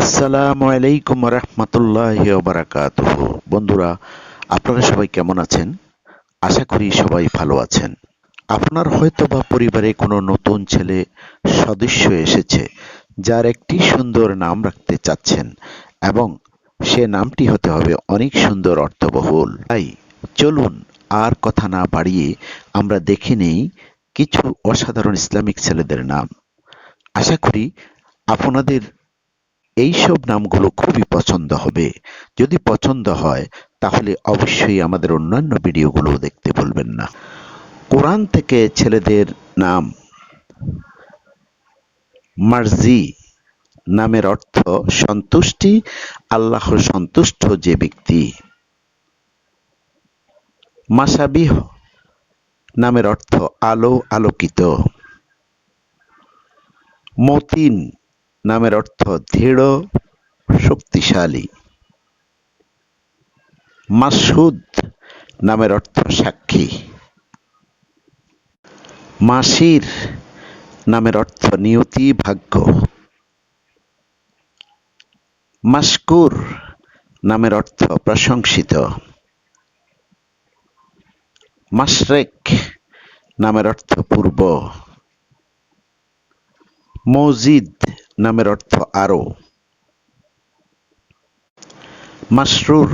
আসসালামু আলাইকুম রহমতুল্লাহ বারাকাত বন্ধুরা, আপনারা সবাই কেমন আছেন? আশা করি সবাই ভালো আছেন। আপনার হয়তো বা পরিবারে কোনো নতুন ছেলে, সদস্য এসেছে, যার একটি সুন্দর নাম রাখতে চাচ্ছেন এবং সে নামটি হতে হবে অনেক সুন্দর অর্থবহুল। তাই চলুন আর কথা না বাড়িয়ে আমরা দেখে নেই কিছু অসাধারণ ইসলামিক ছেলেদের নাম। আশা করি আপনাদের এইসব নামগুলো খুবই পছন্দ হবে। যদি পছন্দ হয়, তাহলে অবশ্যই আমাদের অন্যান্য ভিডিওগুলো দেখতে ভুলবেন না। কোরআন থেকে ছেলেদের নাম মার্জি নামের অর্থ সন্তুষ্টি আল্লাহ সন্তুষ্ট যে ব্যক্তি। মাসাবিহ নামের অর্থ আলো, আলোকিত। মতিন নামের অর্থ দৃঢ়, শক্তিশালী। মাসুদ নামের অর্থ সাক্ষী। মাসির নামের অর্থ নিয়তি, ভাগ্য। মাসকুর নামের অর্থ প্রশংসিত। মাসরেক নামের অর্থ পূর্ব। মসজিদ নামের অর্থ আরও মাসরুর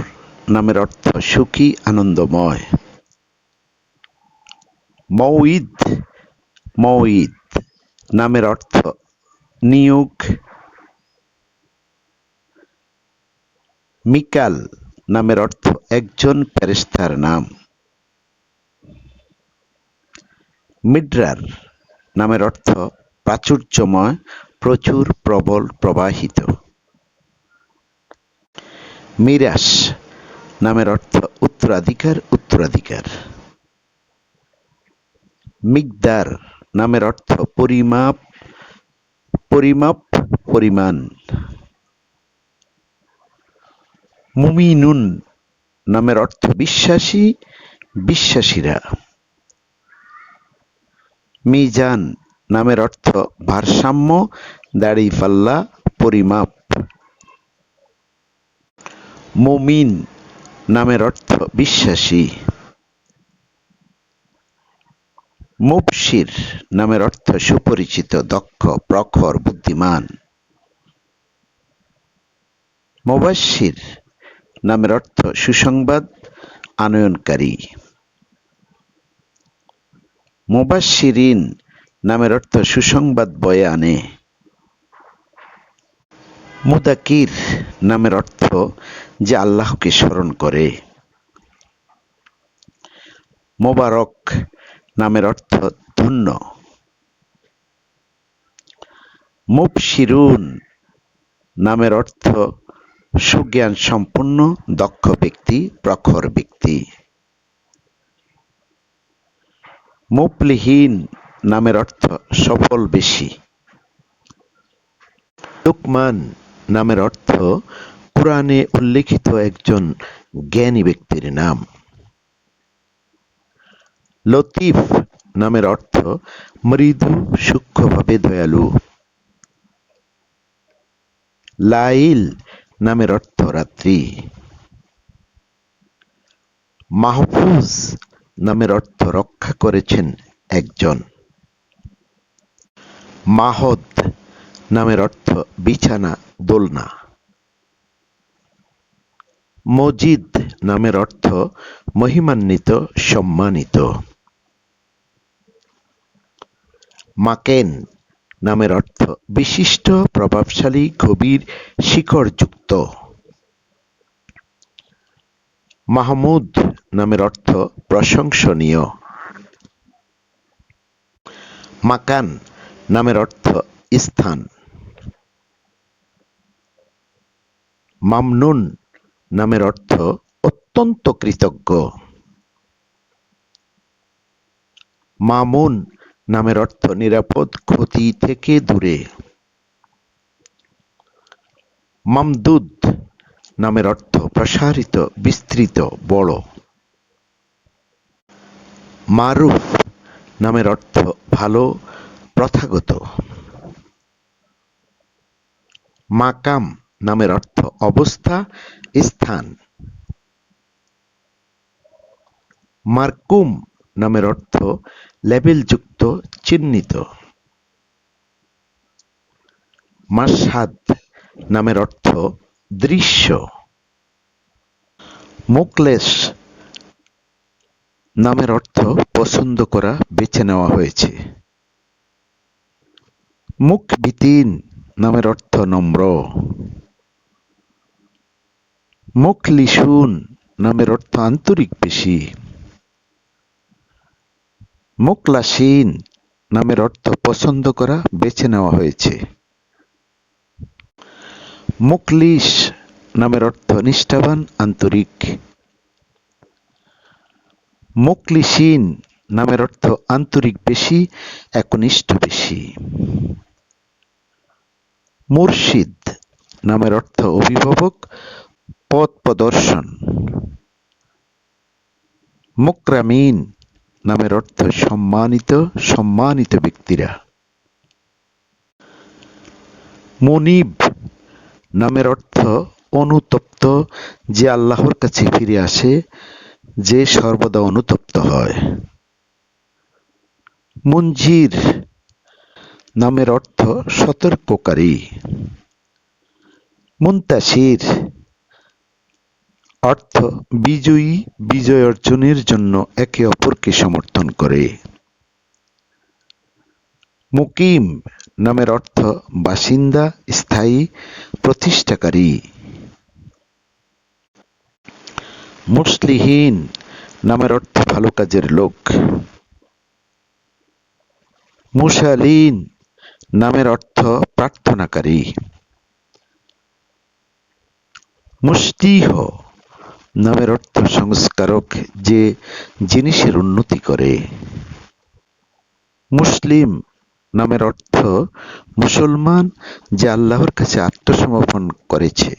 নামের অর্থ সুখী, আনন্দময়। মৌঈদ মৌঈদ নামের অর্থ নিয়োগ। মিকাল নামের অর্থ একজন ফেরেস্তার নাম। মিডরার নামের অর্থ প্রাচুর্যময় প্রচুর প্রবল প্রবাহিত। মিরাস নামের অর্থ উত্তরাধিকার উত্তরাধিকার। মিকদার নামের অর্থ পরিমাপ পরিমাপ, পরিমাণ। মুমিনুন নামের অর্থ বিশ্বাসী, বিশ্বাসীরা। মিজান নামের অর্থ ভারসাম্য দাড়িপাল্লা পরিমাপ। মুমিন নামের অর্থ বিশ্বাসী। মুবশির নামের অর্থ সুপরিচিত, দক্ষ, প্রখর, বুদ্ধিমান। মুবাশির নামের অর্থ সুসংবাদ, আনয়নকারী। মুবাশিরিন নামের অর্থ সুসংবাদ বয়ে আনে। মুদাকির নামের অর্থ যে আল্লাহকে স্মরণ করে। মোবারক নামের অর্থ ধন্য। মুবশিরুন নামের অর্থ সুজ্ঞান সম্পন্ন, দক্ষ ব্যক্তি, প্রখর ব্যক্তি। মুপলিহীন নামের অর্থ সফল বেশি। লুকমান নামের অর্থ কোরআনে উল্লেখিত একজন জ্ঞানী ব্যক্তির নাম। লতিফ নামের অর্থ মৃদু, সূক্ষ্মভাবে দয়ালু। লাইল নামের অর্থ রাত্রি। মাহফুজ নামের অর্থ রক্ষা করেছেন একজন। মাহদ নামের অর্থ বিছানা, দোলনা। মজিদ নামের অর্থ মহিমান্বিত, সম্মানিত। মাকেন নামের অর্থ বিশিষ্ট, প্রভাবশালী, গভীর শিকড়যুক্ত মাহমুদ নামের অর্থ প্রশংসনীয়। মাকান নামের অর্থ স্থান। মামনুন নামের অর্থ অত্যন্ত কৃতজ্ঞ। মামুন নামের অর্থ নিরাপদ, ক্ষতি থেকে দূরে। মামদুদ নামের অর্থ প্রসারিত, বিস্তৃত, বড়। মারুফ নামের অর্থ ভালো প্রথাগত। মাকাম নামের অর্থ অবস্থা, স্থান। মারকুম নামের অর্থ লেবেলযুক্ত, চিহ্নিত। মাশহাদ নামের অর্থ দৃশ্য। মুকলেশ নামের অর্থ পছন্দ করা, বেছে নেওয়া হয়েছে। মুখবিতিন নামের অর্থ নম্র। মুখলিশুন নামের অর্থ আন্তরিক বেশি মুখলাসীন নামের অর্থ পছন্দ করা, বেছে নেওয়া হয়েছে। মুখলিশ নামের অর্থ নিষ্ঠাবান, আন্তরিক। মুখলিসিন নামের অর্থ আন্তরিক বেশি একনিষ্ঠ বেশি মুর্শিদ নামের অর্থ অভিভাবক, পথ প্রদর্শন। মুকরামিন নামের অর্থ সম্মানিত সম্মানিত ব্যক্তিরা। মুনিব নামের অর্থ অনুতপ্ত, যে আল্লাহর কাছে ফিরে আসে, যে সর্বদা অনুতপ্ত হয়। মঞ্জির নামের অর্থ সতর্ককারী। মুন্তাসির অর্থ বিজয়ী, বিজয় অর্জনের জন্য একে অপরকে সমর্থন করে। মুকিম নামের অর্থ বাসিন্দা, স্থায়ী, প্রতিষ্ঠাকারী। মুসলিহীন নামের অর্থ ভালো কাজের লোক। মুসালিন নামের অর্থ প্রার্থনাকারী। মুস্তিহ নামের অর্থ সংস্কারক যে জিনিসের উন্নতি করে। মুসলিম নামের অর্থ মুসলমান যে আল্লাহর কাছে আত্মসমর্পণ করেছে।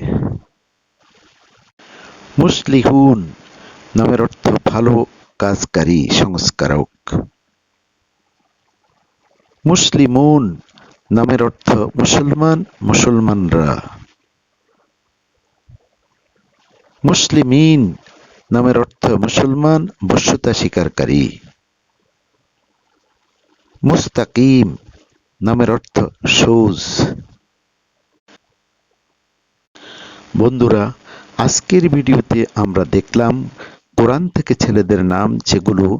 মুসলিহুন নামের অর্থ ভালো কাজকারী, সংস্কারক। মুসলিমুন নামের অর্থ মুসলমান, মুসলমানরা। মুসলিমিন নামের অর্থ মুসলমান বশ্যতা স্বীকারকারী। মুস্তাকিম নামের অর্থ সৌজ। বন্ধুরা, আজকের ভিডিওতে আমরা দেখলাম কোরআন থেকে ছেলেদের নাম যেগুলো